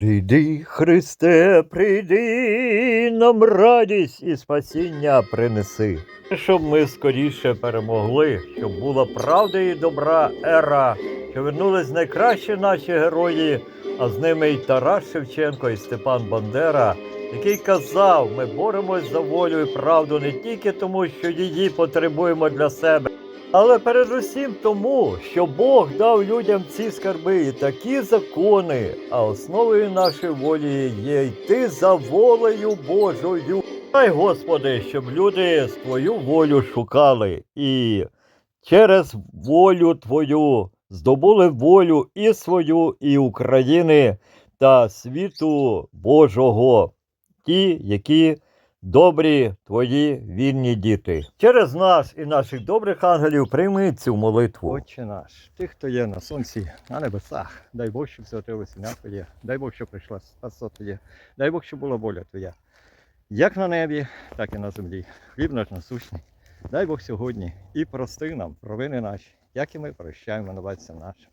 Прийди, Христе, прийди, нам радість і спасіння принеси. Щоб ми скоріше перемогли, щоб була правда і добра ера, що вернулись найкращі наші герої, а з ними і Тарас Шевченко, і Степан Бандера, який казав, ми боремось за волю і правду не тільки тому, що її потребуємо для себе. Але передусім тому, що Бог дав людям ці скарби і такі закони, а основою нашої волі є йти за волею Божою. Дай, Господи, щоб люди Твою волю шукали і через волю Твою здобули волю і свою, і України та світу Божого, ті, які добрі твої вільні діти. Через нас і наших добрих ангелів прийми цю молитву. Отче наш, ти, хто є на сонці, на небесах, дай Бог, щоб святилося ім'я Твоє, дай Бог, щоб прийшла спаса Твоє, дай Бог, щоб була воля Твоя, як на небі, так і на землі. Хліб наш насущний. Дай Бог сьогодні і прости нам провини наші, як і ми прощаємо винуватцям нашим.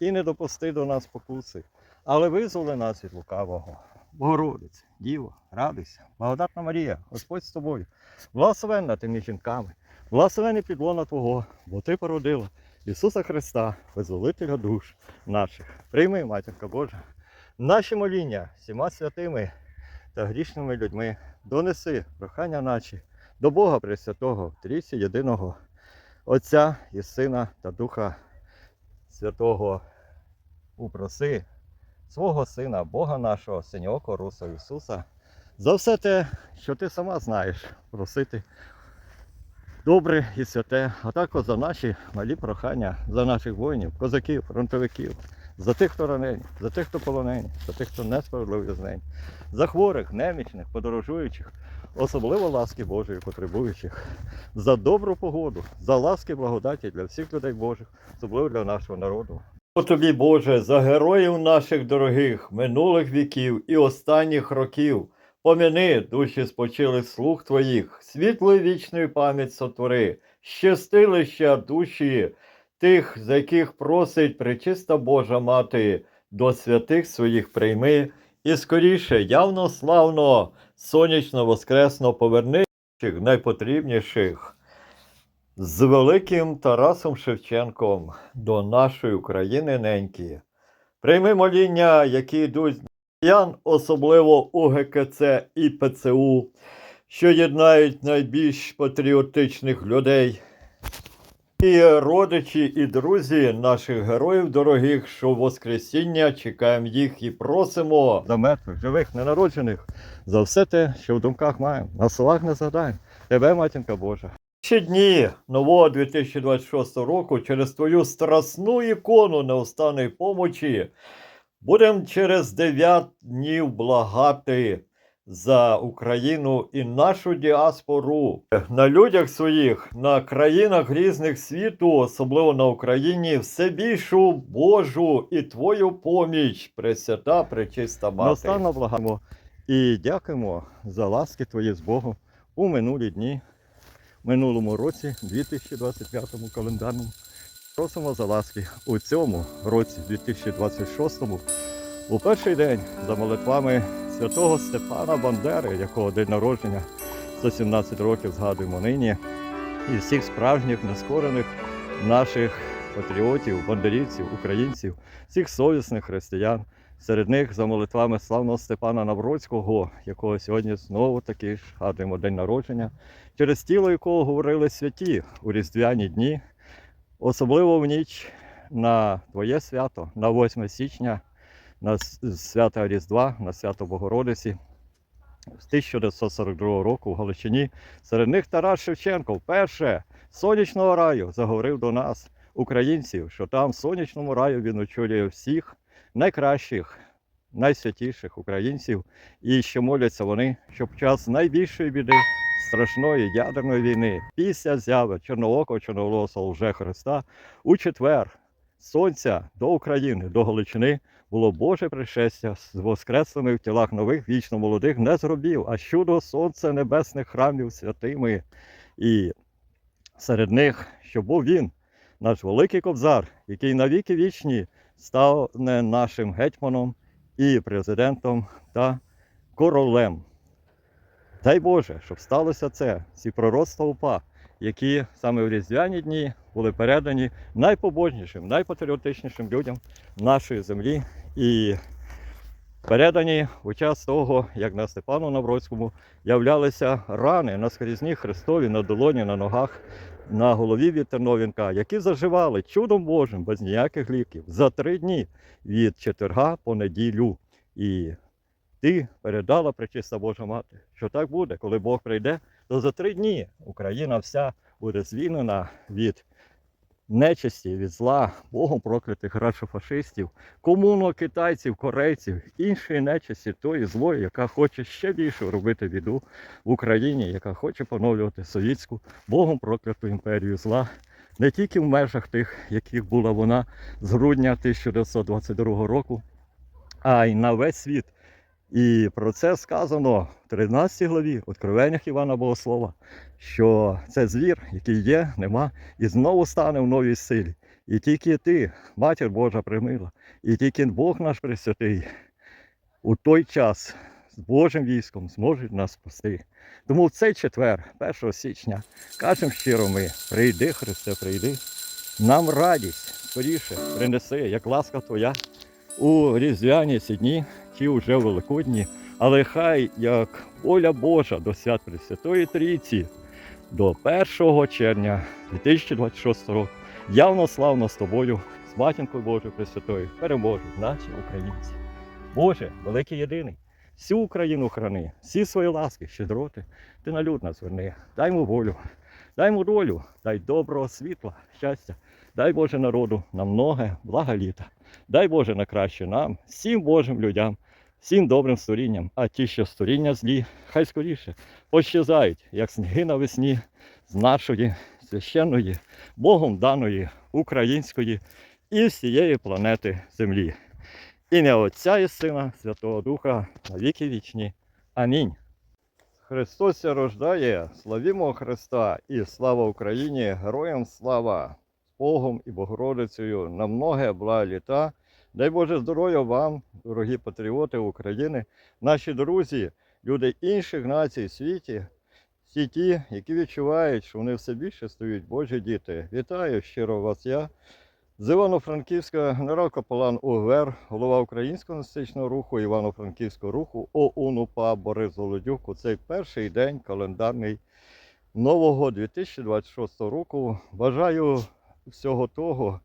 І не допусти до нас покуси, але визволи нас від лукавого. Богородице, Діво, радуйся, благодатна Марія, Господь з тобою, благословенна ти між жінками, благословений підлона Твого, бо Ти породила Ісуса Христа, визволителя душ наших. Прийми, Матінка Божа, наші моління всіма святими та грішними людьми. Донеси прохання наші до Бога Пресвятого, Трійці єдиного Отця і Сина та Духа Святого. Упроси свого Сина, Бога нашого, Синьоко Руса Ісуса, за все те, що ти сама знаєш, просити добре і святе, а також за наші малі прохання, за наших воїнів, козаків, фронтовиків, за тих, хто ранені, за тих, хто полонені, за тих, хто несправедливо в'язнені, за хворих, немічних, подорожуючих, особливо ласки Божої потребуючих, за добру погоду, за ласки благодаті для всіх людей Божих, особливо для нашого народу. Тобі, Боже, за героїв наших дорогих, минулих віків і останніх років. Помяни душі спочилих слуг твоїх, світлої вічної пам'ять сотвори, щастилища душі тих, за яких просить пречиста Божа Мати, до святих своїх прийми, і скоріше, явно славно, сонячно воскресно поверни найпотрібніших з великим Тарасом Шевченком до нашої України неньки. Прийми моління, які йдуть з особливо у ГКЦ і ПЦУ, що єднають найбільш патріотичних людей. І родичі, і друзі наших героїв дорогих, що в Воскресіння чекаємо їх і просимо. за мертвих, живих, ненароджених, за все те, що в думках маємо. На словах не згадаємо. Тебе, матінка Божа. Ще дні нового 2026 року через твою страсну ікону неустанної помочі будемо через 9 днів благати за Україну і нашу діаспору на людях своїх, на країнах різних світу, особливо на Україні, все більшу Божу і твою поміч, пресвята, пречиста мати. Настанно благаємо і дякуємо за ласки Твої з Богом у минулі дні, минулому році, 2025 календарному. Просимо за ласки у цьому році, 2026, у перший день за молитвами святого Степана Бандери, якого день народження 117 років згадуємо нині, і всіх справжніх нескорених наших патріотів, бандерівців, українців, всіх совісних християн. Серед них за молитвами славного Степана Навроцького, якого сьогодні знову таки ж день народження, через тіло якого говорили святі у різдвяні дні, особливо в ніч на Твоє свято, на 8 січня, на свято Різдва, на свято Богородиці. З 1942 року в Галичині серед них Тарас Шевченко вперше з сонячного раю заговорив до нас, українців, що там в сонячному раю він очолює всіх найкращих, найсвятіших українців, і що моляться вони, щоб час найбільшої біди, страшної ядерної війни, після зяви чорноокого чорноволосого лже Христа, у четвер сонця до України, до Галичини було Боже пришестя з воскреслими в тілах нових вічно молодих не зробів, а чудо сонце небесних храмів святими. І серед них, що був він, наш великий кобзар, який навіки вічні став не нашим гетьманом і президентом та королем. Дай Боже, щоб сталося це, ці пророцтва УПА, які саме в різдвяні дні були передані найпобожнішим, найпатріотичнішим людям нашої землі і передані у час того, як на Степану Навроцькому являлися рани на скрізні Христові, на долоні, на ногах, на голові від терновінка, які заживали чудом Божим, без ніяких ліків, за три дні від четверга по неділю. І ти передала пречиста Божа Мати, що так буде, коли Бог прийде, то за три дні Україна вся буде звільнена від нечисті, від зла, Богом проклятих радшофашистів, комуно китайців, корейців, іншої нечисті, тої злої, яка хоче ще більше робити біду в Україні, яка хоче поновлювати совітську Богом прокляту імперію зла. Не тільки в межах тих, яких була вона з грудня 1922 року, а й на весь світ. І про це сказано в 13 главі Откровеннях Івана Богослова, що це звір, який є, нема, і знову стане в новій силі. І тільки ти, Матір Божа примила, і тільки Бог наш Пресвятий у той час з Божим військом зможуть нас спасти. Тому в цей четвер, 1 січня, кажемо щиро ми, прийди, Христе, прийди. Нам радість скоріше принеси, як ласка Твоя у різдвяні ці дні, чи вже великодні, але хай як воля Божа до свят Пресвятої Трійці до 1 червня 2026 року явно славно з тобою, з матінкою Божою Пресвятою, переможуть наші українці. Боже, великий єдиний, всю Україну храни, всі свої ласки, щедроти, ти на люд нас зверни, дай йому волю, дай йому долю, дай доброго світла, щастя, дай Боже народу на многе блага літа. Дай Боже на краще нам, всім Божим людям, всім добрим створінням, а ті, що створіння злі, хай скоріше пощезають, як сніги навесні з нашої священної, Богом даної української і всієї планети Землі. Ім'я Отця і Сина, Святого Духа, на віки вічні. Амінь. Христос рождає, славімо Христа і слава Україні, героям слава! З Богом і Богородицею на многе бла літа. Дай Боже здоров'я вам, дорогі патріоти України, наші друзі, люди інших націй світі, всі ті, які відчувають, що вони все більше стають Божі діти. Вітаю щиро вас я. З Івано-Франківська генерал-капелан УГВР, голова Українського національного руху Івано-Франківського руху ОУН-УПА Борис Володюк у цей перший день календарний нового 2026 року. Бажаю всього того,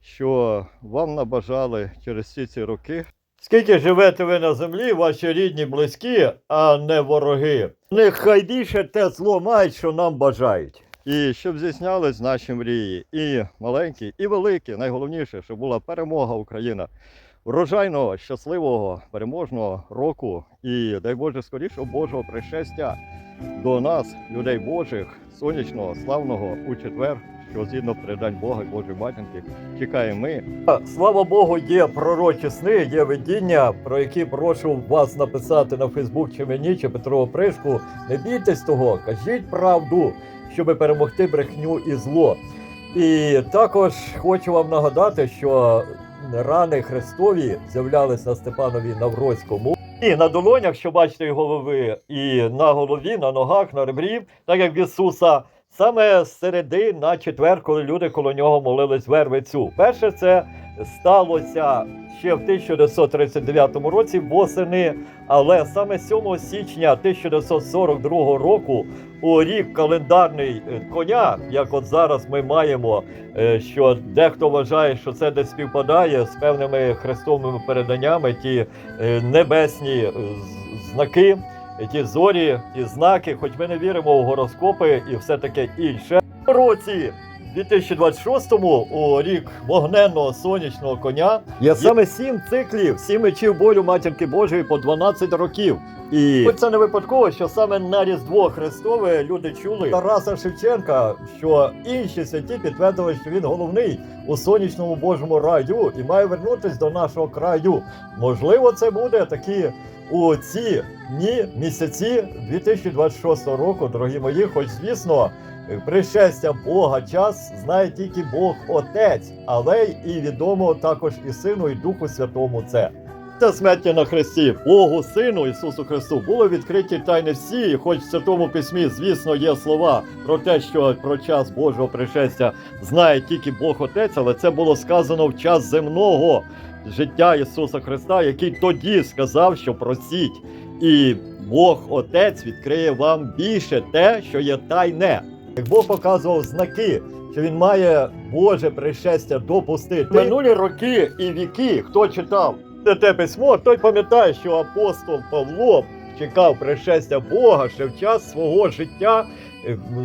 що вам набажали через всі ці роки. Скільки живете ви на землі, ваші рідні, близькі, а не вороги. Нехай більше те зло мають, що нам бажають. І щоб здійснялись наші мрії, і маленькі, і великі. Найголовніше, щоб була перемога Україна. Врожайного, щасливого, переможного року. І дай Боже скорішого Божого пришестя до нас, людей Божих, сонячного, славного у четвер, що згідно передань Бога Божої матінки, чекаємо ми. Слава Богу, є пророчі сни, є видіння, про які прошу вас написати на Фейсбук чи мені, чи Петро Пришку. Не бійтесь того, кажіть правду, щоб перемогти брехню і зло. І також хочу вам нагадати, що рани Христові з'являлися на Степанові Навроцькому. І на долонях, що бачите його голови, і на голові, на ногах, на ребрі, так як Ісуса, саме з середи на четвер, коли люди коло нього молились вервицю. Перше це сталося ще в 1939 році восени, але саме 7 січня 1942 року, у рік календарний е, коня, як от зараз ми маємо, е, що дехто вважає, що це десь співпадає з певними хрестовими переданнями, ті е, небесні е, ті зорі, ті знаки, хоч ми не віримо в гороскопи і все таке інше. Році 2026-му, у рік вогненного сонячного коня, є саме сім циклів, сім мечів болю матінки Божої по 12 років. І це не випадково, що саме на Різдво Христове люди чули Тараса Шевченка, що інші святі підтвердили, що він головний у сонячному Божому раю і має вернутись до нашого краю. Можливо, це буде такі у ці дні, місяці 2026 року, дорогі мої, хоч звісно. Пришестя Бога час знає тільки Бог Отець, але і відомо також і Сину, і Духу Святому це. та смерті на Христі, Богу Сину Ісусу Христу, були відкриті тайни всі, хоч в Святому Письмі, звісно, є слова про те, що про час Божого пришестя знає тільки Бог Отець, але це було сказано в час земного життя Ісуса Христа, який тоді сказав, що просіть, і Бог Отець відкриє вам більше те, що є тайне. Як Бог показував знаки, що він має Боже пришестя допустити. Минулі роки і віки, хто читав це те письмо, той пам'ятає, що апостол Павло чекав пришестя Бога ще в час свого життя,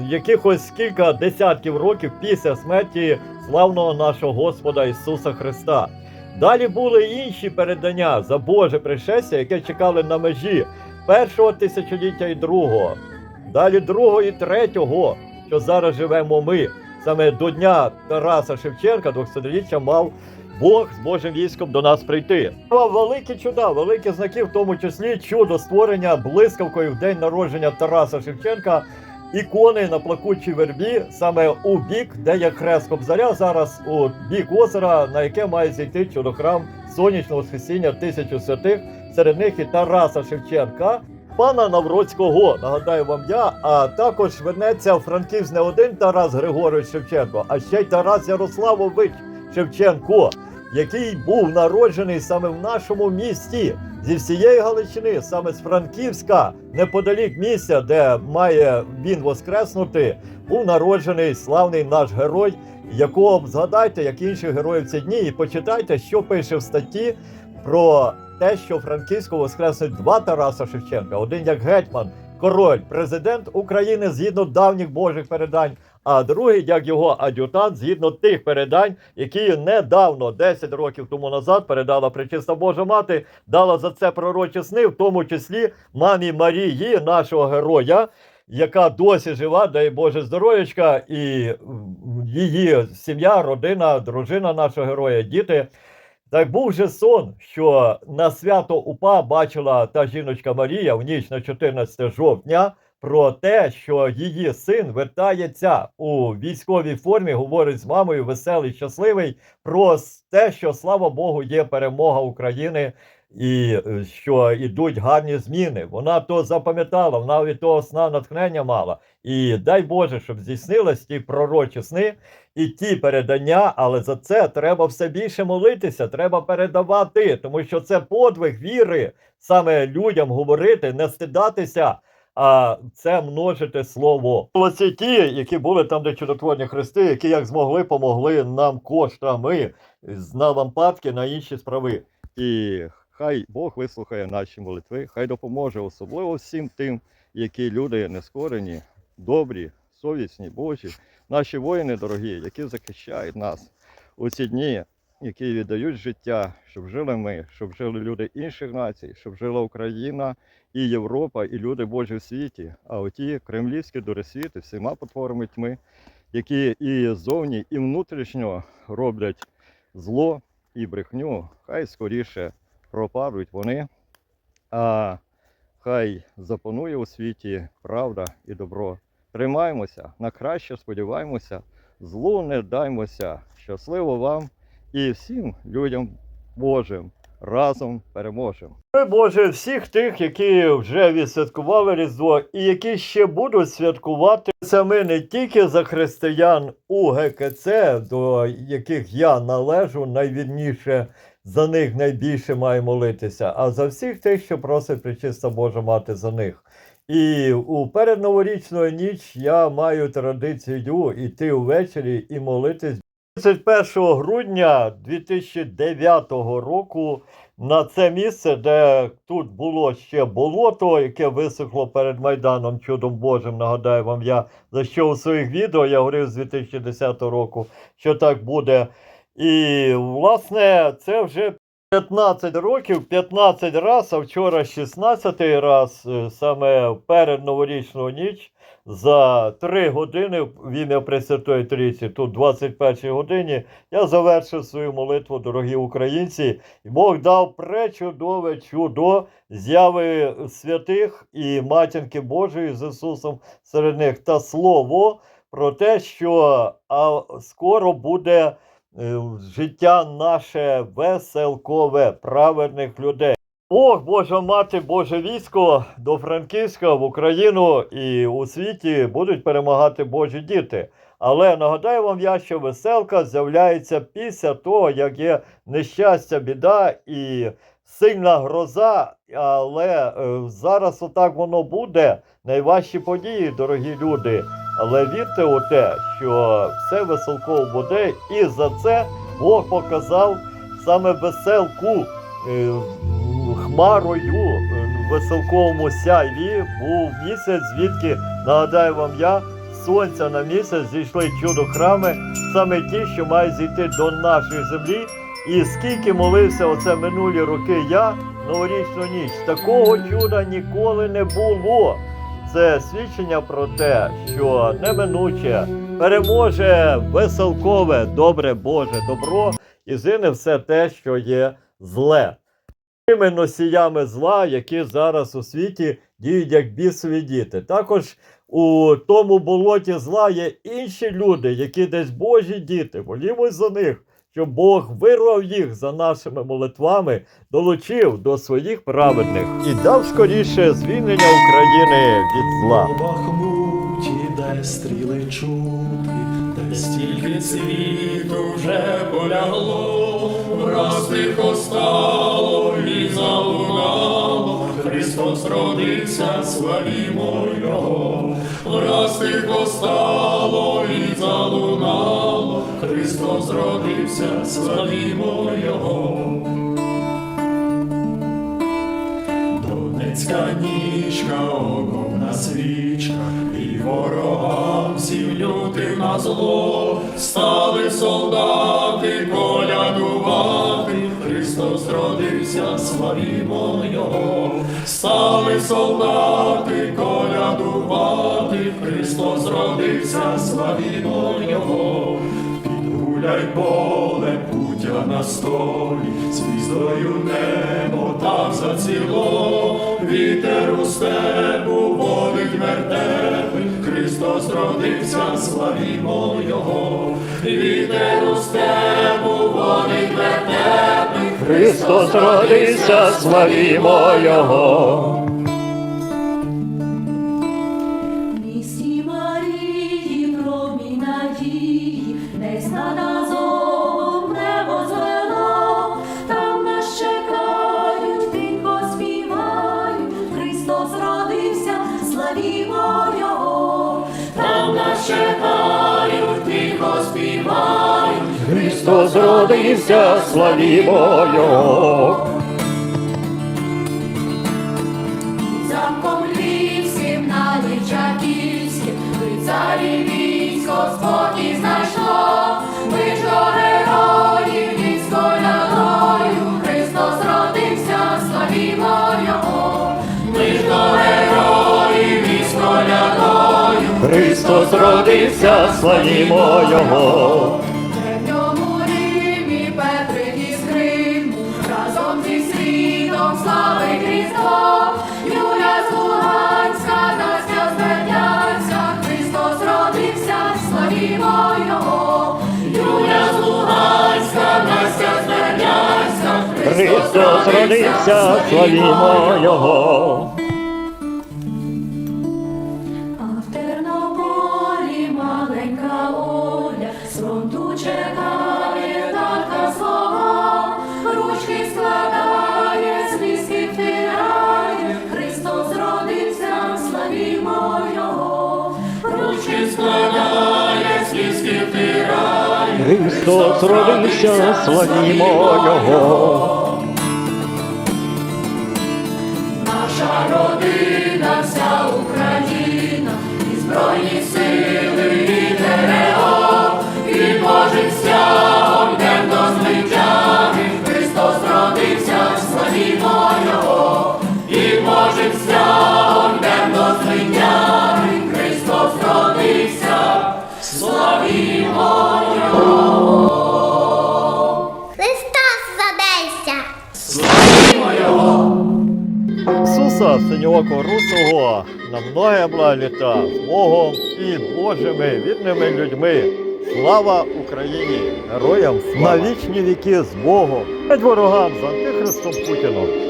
якихось кілька десятків років після смерті славного нашого Господа Ісуса Христа. Далі були інші передання за Боже пришестя, яке чекали на межі першого тисячоліття і другого, далі другого і третього, що зараз живемо ми. Саме до дня Тараса Шевченка, 200-річчя, мав Бог з Божим військом до нас прийти. Великі чуда, великі знаки, в тому числі чудо створення блискавкою в день народження Тараса Шевченка. Ікони на плакучій вербі саме у бік, де є хрест Кобзаря, зараз у бік озера, на яке має зійти чудохрам сонячного воскресіння тисячу святих, серед них і Тараса Шевченка, пана Навроцького, нагадаю вам я, а також вернеться в Франківськ не один Тарас Григорович Шевченко, а ще й Тарас Ярославович Шевченко, який був народжений саме в нашому місті зі всієї Галичини, саме з Франківська, неподалік місця, де має він воскреснути, був народжений славний наш герой, якого згадайте, як інших героїв ці дні, і почитайте, що пише в статті про те, що Франківську воскреснуть два Тараса Шевченка: один як гетьман, король, президент України згідно давніх божих передань. А другий, як його ад'ютант, згідно тих передань, які недавно, 10 років тому назад, передала Пречиста Божа Мати, дала за це пророчі сни, в тому числі мамі Марії, нашого героя, яка досі жива, дай Боже здоров'ячка, і її сім'я, родина, дружина нашого героя, діти. Так був же сон, що на свято УПА бачила та жіночка Марія в ніч на 14 жовтня про те, що її син вертається у військовій формі, говорить з мамою, веселий, щасливий, про те, що слава Богу, є перемога України. І е, що йдуть гарні зміни. Вона то запам'ятала, вона від того сна натхнення мала. І дай Боже, щоб здійснились ті пророчі сни і ті передання, але за це треба все більше молитися, треба передавати, тому що це подвиг віри, саме людям говорити, не стидатися. А це множити слово. Оці ті, які були там, де чудотворні хрести, які як змогли, помогли нам коштами на лампадки, на інші справи. І хай Бог вислухає наші молитви, хай допоможе особливо всім тим, які люди нескорені, добрі, совісні, Божі, наші воїни дорогі, які захищають нас у ці дні, які віддають життя, щоб жили ми, щоб жили люди інших націй, щоб жила Україна і Європа, і люди Божі в світі. А оті кремлівські дуресвіти всіма потворами тьми, які і зовні, і внутрішньо роблять зло і брехню, хай скоріше пропадуть вони, а хай запанує у світі правда і добро. Тримаємося, на краще сподіваємося, злу не даймося. Щасливо вам і всім людям Божим разом переможемо. Ми, Боже, всіх тих, які вже відсвяткували Різдво і які ще будуть святкувати. Ми не тільки за християн УГКЦ, до яких я належу, найвідніше за них найбільше маю молитися, а за всіх тих, що просить Пречиста Божа Мати за них. І у передноворічну ніч я маю традицію йти увечері і молитись 31 грудня 2009 року на це місце, де тут було ще болото, яке висохло перед Майданом чудом Божим. Нагадаю вам, я за що у своїх відео я говорив з 2010 року, що так буде. І власне це вже 15 років, 15 раз, а вчора 16 раз, е, саме перед новорічну ніч. За 3 години в ім'я Пресвятої Трійці, тут 21 годині, я завершив свою молитву, дорогі українці. Бог дав пречудове чудо зяви святих і матінки Божої з Ісусом серед них та слово про те, що а, скоро буде життя наше веселкове, праведних людей. Бог, Божа мати, Боже військо до Франківська в Україну і у світі будуть перемагати Божі діти. Але нагадаю вам я, що веселка з'являється після того, як є нещастя, біда і сильна гроза. Але е, зараз отак воно буде. Найважчі події, дорогі люди. Але вірте у те, що все веселково буде, і за це Бог показав саме веселку е, хмарою е, в веселковому сяйві був місяць, звідки нагадаю вам я. Сонця на місяць зійшли чудо храми, саме ті, що мають зійти до нашої землі. І скільки молився оце минулі роки я новорічну ніч, такого чуда ніколи не було. Це свідчення про те, що неминуче переможе веселкове, добре Боже добро і зине все те, що є зле. Тими носіями зла, які зараз у світі діють як бісові діти. Також у тому болоті зла є інші люди, які десь Божі діти. Молімось за них, щоб Бог вирвав їх за нашими молитвами, долучив до своїх праведних і дав скоріше звільнення України від зла. У Бахмуті, де стріли чути, де стільки світу вже полягло, враз тихо стало і залунало, Христос родився, славімо Його, враз тихо стало і залунало, Христос родився, славімо Його. Донецька нічка, огонна свічка, і ворогам всім лютим на зло, стали солдати колядувати, Христос родився, славімо Його, стали солдати колядувати, Христос родився, славімо Його. Підгуляй поле, путя на столі, звіздою небо там заціло, вітер у степу водить вертепи, Христос родився, славімо Його, вітер у степу водить вертепи, Христос родився, славімо Його. Христос родився, славімо Його. Замком львівським, на Личаківським, лицарі військо спокій знайшло, ми ж до героїв військо ляною, Христос родився, славімо Його, ми ж до героїв військо ляною, Христос родився, славімо Його. Христос родився, славімо Його. А в Тернополі маленька Оля з фронту чекає татка свого, ручки складає, слізки втирає, Христос родився, славімо Його, ручки складає, слізки втирає, Христос родився, славімо Його. Збройні сили, і і Божим стягом до звитяги, Христос родився, славімо Його, і Божим стягом до звитяги, Христос родився, славімо Його. Христос задейся! Славімо Його. Ісуса синьоокого русого на многе літа з Богом і Божими вірними людьми. Слава Україні! Героям Слава! на вічні віки з Богом, геть ворогам з антихристом Путіном.